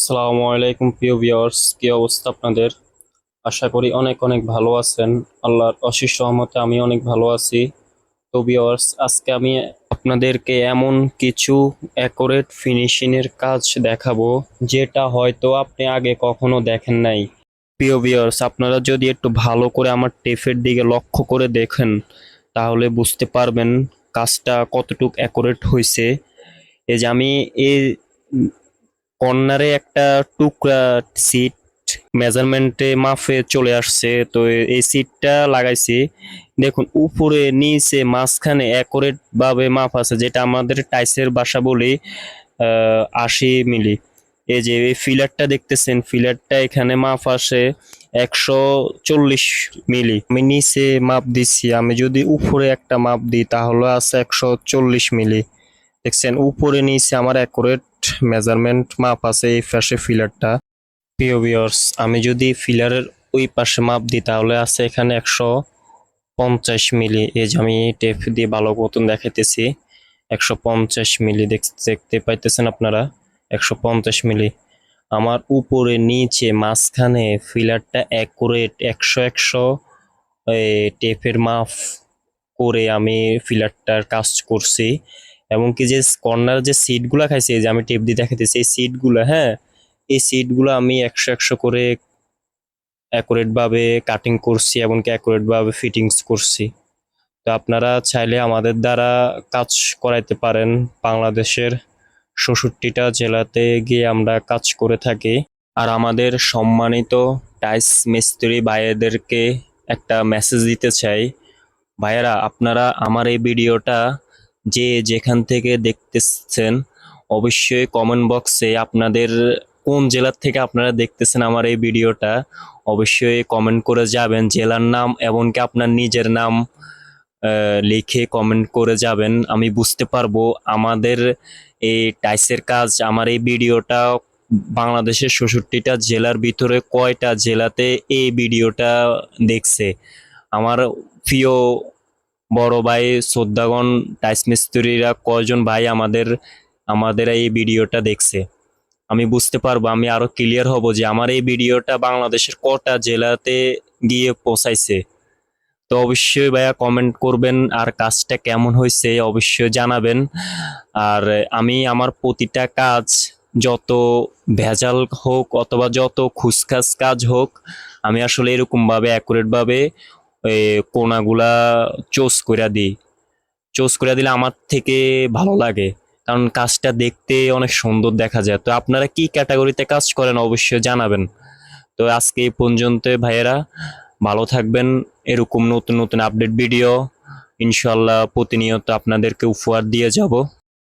আসসালামু আলাইকুম, প্রিয় ভিউয়ার্স। কি অবস্থা আপনাদের? আশা করি অনেক অনেক ভালো আছেন। আল্লাহর অশেষ সহমতে আমি অনেক ভালো আছি। তো ভিউয়ার্স, আজকে আমি আপনাদেরকে এমন কিছু অ্যাকোরেট ফিনিশিং এর কাজ দেখাবো, যেটা হয়তো আপনি আগে কখনো দেখেন নাই। প্রিয় ভিউয়ার্স, আপনারা যদি একটু ভালো করে আমার টেফের দিকে লক্ষ্য করে দেখেন, তাহলে বুঝতে পারবেন কাজটা কতটুক অ্যাকোরেট হয়েছে এই যে আমি এই কর্নারে একটা টুকরা সিট মেজারমেন্টে মাফে চলে আসছে। তো এই সিটটা লাগাইছি। দেখুন, উপরে, নিচে, মাঝখানে অ্যাকোরেট ভাবে মাপ আছে, যেটা আমাদের টাইসের বাসা বলি আশি মিলি। এই যে, এই ফিলারটা দেখতেছেন ফিলারটা এখানে মাপ আসে একশো চল্লিশ মিলি। আমি নিচে মাপ দিচ্ছি আমি যদি উপরে একটা মাপ দিই, তাহলে আছে একশো চল্লিশ মিলি। দেখছেন, উপরে, নিচে আমার অ্যাকুরেট মেজারমেন্ট মাপ আছে এই পাশে ফিলারটা প্রিয় আমি যদি ফিলারের ওই পাশে মাপ দিই, তাহলে আছে এখানে একশো পঞ্চাশ মিলি। এই যে আমি টেপ দিয়ে ভালো মতন দেখাইতেছি। একশো পঞ্চাশ মিলি দেখতে পাইতেছেন আপনারা? একশো পঞ্চাশ মিলি। আমার উপরে, নিচে, মাঝখানে ফিলারটা অ্যাকুরেট একশো একশো টেপের মাপ করে আমি ফিলারটার কাজ করছি। এবং কি যে কর্নার যে সিটগুলো খাইছে যে আমি টেপ দিয়ে দেখাতেছি এই সিটগুলো হ্যাঁ এই সিটগুলো আমি একশো একশো করে অ্যাকুরেট ভাবে কাটিং করছি, এমনকি কি অ্যাকুরেট ভাবে ফিটিংস করছি। তো আপনারা চাইলে আমাদের দ্বারা কাজ করাইতে পারেন। বাংলাদেশের ষষট্টিটা জেলাতে গিয়ে আমরা কাজ করে থাকি। আর আমাদের সম্মানিত টাইস মিস্ত্রি ভাইয়েদেরকে একটা মেসেজ দিতে চাই। ভাইয়েরা, আপনারা আমার এই ভিডিওটা যে যেখান থেকে দেখতেছেন, অবশ্যই কমেন্ট বক্সে আপনাদের কোন জেলার থেকে আপনারা দেখতেছেন আমার এই ভিডিওটা, অবশ্যই কমেন্ট করে যাবেন, জেলার নাম এমনকি আপনার নিজের নাম লিখে কমেন্ট করে যাবেন। আমি বুঝতে পারব আমাদের এই টাইসের কাজ, আমার এই ভিডিওটা বাংলাদেশের ষষট্টিটা জেলার ভিতরে কয়টা জেলাতে এই ভিডিওটা দেখছে। আমার প্রিয় বড় ভাই, শ্রদ্ধাগণ, টাইস মিস্ত্রিরা কয়জন ভাই আমাদের আমাদের এই ভিডিওটা দেখছে। আমি বুঝতে পারব, আমি আরও ক্লিয়ার হব যে আমার এই ভিডিওটা বাংলাদেশের কটা জেলাতে গিয়ে পৌঁছাইছে। তো অবশ্যই ভাইয়া কমেন্ট করবেন, আর কাজটা কেমন হয়েছে অবশ্যই জানাবেন। আর আমি আমার প্রতিটা কাজ, যত ভেজাল হোক অথবা যত খুসখাস কাজ হোক, আমি আসলে এরকম ভাবে অ্যাকুরেট ভাবে এই কোনাগুলা চোস করে দিই। চোস করে দিলে আমার থেকে ভালো লাগে। কারণ কাজটা দেখতে অনেক সুন্দর দেখা যায়। তো আপনারা কি ক্যাটাগরিতে কাজ করেন অবশ্যই জানাবেন। তো আজকে এই পর্যন্ত ভাইয়েরা। ভালো থাকবেন। এরকম নতুন নতুন আপডেট ভিডিও ইনশাল্লাহ প্রতিনিয়ত আপনাদেরকে উপহার দিয়ে যাব।